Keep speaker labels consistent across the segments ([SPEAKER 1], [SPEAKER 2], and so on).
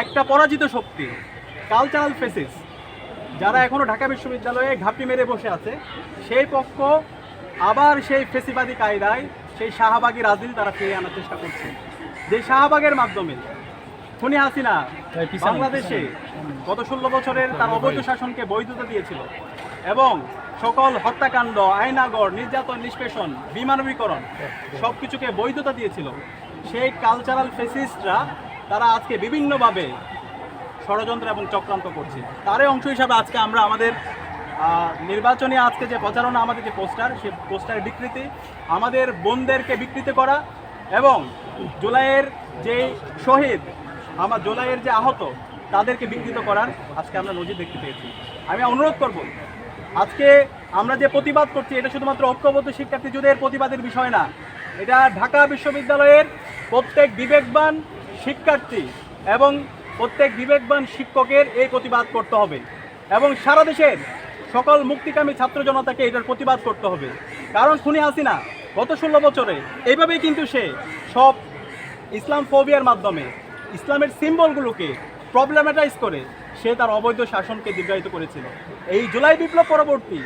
[SPEAKER 1] একটা পরাজিত শক্তি কালচারাল ফেসিস যারা এখনও ঢাকা বিশ্ববিদ্যালয়ে ঘাপটি মেরে বসে আছে সেই পক্ষ আবার সেই ফেসিবাদী কায়দায় সেই শাহবাগী রাজনীতি তারা ফিরিয়ে আনার চেষ্টা করছে। যে শাহবাগের মাধ্যমে খুনি হাসিনা বাংলাদেশে গত ষোলো বছরের তার অবৈধ শাসনকে বৈধতা দিয়েছিল এবং সকল হত্যাকাণ্ড আইনাগর নির্যাতন নিষ্পেষণ বিমানবীকরণ সব কিছুকে বৈধতা দিয়েছিল। সেই কালচারাল ফেসিস্টরা তারা আজকে বিভিন্নভাবে ষড়যন্ত্র এবং চক্রান্ত করছে। তারই অংশ হিসাবে আজকে আমরা আমাদের নির্বাচনী আজকে যে প্রচারণা, আমাদের যে পোস্টার সেই পোস্টারের বিকৃতি আমাদের বোনদেরকে বিকৃত করা এবং জুলাইয়ের যে শহীদ, আমার জুলাইয়ের যে আহত, তাদেরকে বিকৃত করার আজকে আমরা নজির দেখতে পেয়েছি। আমি অনুরোধ করব, আজকে আমরা যে প্রতিবাদ করছি, এটা শুধুমাত্র ঐক্যবদ্ধ শিক্ষার্থী যুদ্ধের প্রতিবাদের বিষয় না, এটা ঢাকা বিশ্ববিদ্যালয়ের প্রত্যেক বিবেকবান শিক্ষার্থী এবং প্রত্যেক বিবেকবান শিক্ষকের এই প্রতিবাদ করতে হবে। এবং সারা দেশের সকল মুক্তিকামী ছাত্র জনতাকে এটার প্রতিবাদ করতে হবে। কারণ খুনি হাসিনা গত ষোলো বছরে এইভাবেই কিন্তু সে সব ইসলাম ফোবিয়ার মাধ্যমে ইসলামের সিম্বলগুলোকে প্রবলেমেটাইজ করে সে তার অবৈধ শাসনকে দীর্ঘায়িত করেছিল। এই জুলাই বিপ্লব পরবর্তী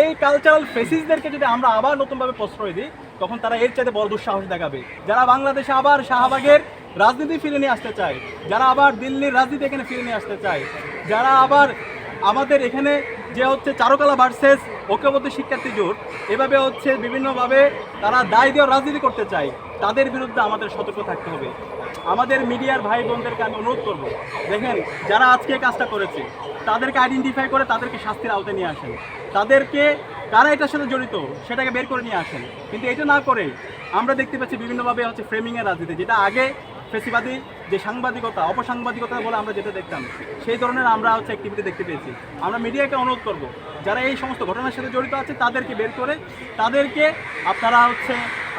[SPEAKER 1] এই কালচারাল ফেসিসদেরকে যদি আমরা আবার নতুনভাবে প্রশ্রয় দিই, তখন তারা এর চাইতে বড় দুঃসাহস দেখাবে। যারা বাংলাদেশে আবার শাহবাগের রাজনীতি ফিরে নিয়ে আসতে চায়। যারা আবার দিল্লির রাজনীতি এখানে ফিরে নিয়ে আসতে চায়। যারা আবার আমাদের এখানে যে হচ্ছে চারুকলা ভার্সেস ঐক্যবদ্ধ শিক্ষার্থী জোট, এভাবে হচ্ছে বিভিন্নভাবে তারা দায় দিয়ে রাজনীতি করতে চায়, তাদের বিরুদ্ধে আমাদের সতর্ক থাকতে হবে। আমাদের মিডিয়ার ভাই বোনদেরকে আমি অনুরোধ করব, দেখেন, যারা আজকে কাজটা করেছে, তাদেরকে আইডেন্টিফাই করে তাদেরকে শাস্তির আওতায় নিয়ে আসেন। তাদেরকে কারা এটার সাথে জড়িত, সেটাকে বের করে নিয়ে আসেন। কিন্তু এটা না করে আমরা দেখতে পাচ্ছি বিভিন্নভাবে হচ্ছে ফ্রেমিংয়ের রাজনীতি, যেটা আগে ফেসিবাদী যে সাংবাদিকতা অপসাংবাদিকতা বলে আমরা যেটা দেখতাম সেই ধরনের আমরা হচ্ছে অ্যাক্টিভিটি দেখতে পেয়েছি। আমরা মিডিয়াকে অনুরোধ করব যারা এই সমস্ত ঘটনার সাথে জড়িত আছে তাদেরকে বের করে তাদেরকে আপনারা হচ্ছে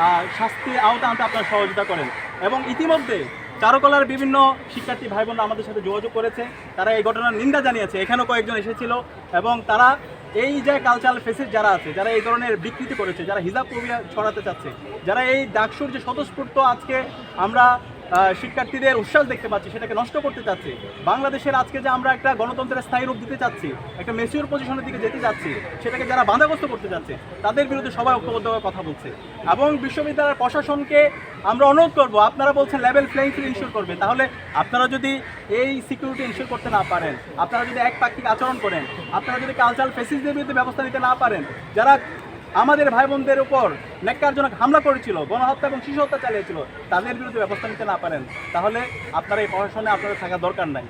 [SPEAKER 1] আহ, শাস্তির আওতা আনতে আপনারা সহযোগিতা করেন। এবং ইতিমধ্যে চারুকলার বিভিন্ন শিক্ষার্থী ভাই বোনরা আমাদের সাথে যোগাযোগ করেছে তারা এই ঘটনার নিন্দা জানিয়েছে। এখানেও কয়েকজন এসেছিল এবং তারা এই যে কালচারাল ফেসিস যারা আছে যারা এই ধরনের বিকৃতি করেছে যারা হিজাব কবিরা ছড়াতে চাচ্ছে যারা এই ডাকসুর যে স্বতঃস্ফূর্ত আজকে আমরা শিক্ষার্থীদের উচ্ছ্বাস দেখতে পাচ্ছি, সেটাকে নষ্ট করতে চাচ্ছি। বাংলাদেশের আজকে যে আমরা একটা গণতন্ত্রের স্থায়ী রূপ দিতে চাচ্ছি, একটা মেচিউর পজিশনের দিকে যেতে চাচ্ছি, সেটাকে যারা বাধাগ্রস্ত করতে চাচ্ছে, তাদের বিরুদ্ধে সবাই ঐক্যবদ্ধভাবে কথা বলছে। এবং বিশ্ববিদ্যালয়ের প্রশাসনকে আমরা অনুরোধ করব, আপনারা বলছেন লেভেল প্লেইং ফিল্ড ইনশিওর করবে, তাহলে আপনারা যদি এই সিকিউরিটি ইনশিওর করতে না পারেন, আপনারা যদি এক পাক্ষিক আচরণ করেন, আপনারা যদি কালচারাল ফেসিসদের বিরুদ্ধে ব্যবস্থা নিতে না পারেন, যারা আমাদের ভাই বোনদের উপর ন্যাক্কারজনক হামলা করেছিল, গণহত্যা এবং শিশু হত্যা চালিয়েছিল, তাদের বিরুদ্ধে ব্যবস্থা নিতে না পারেন, তাহলে আপনার এই প্রশাসনে আপনাদের থাকা দরকার নাই।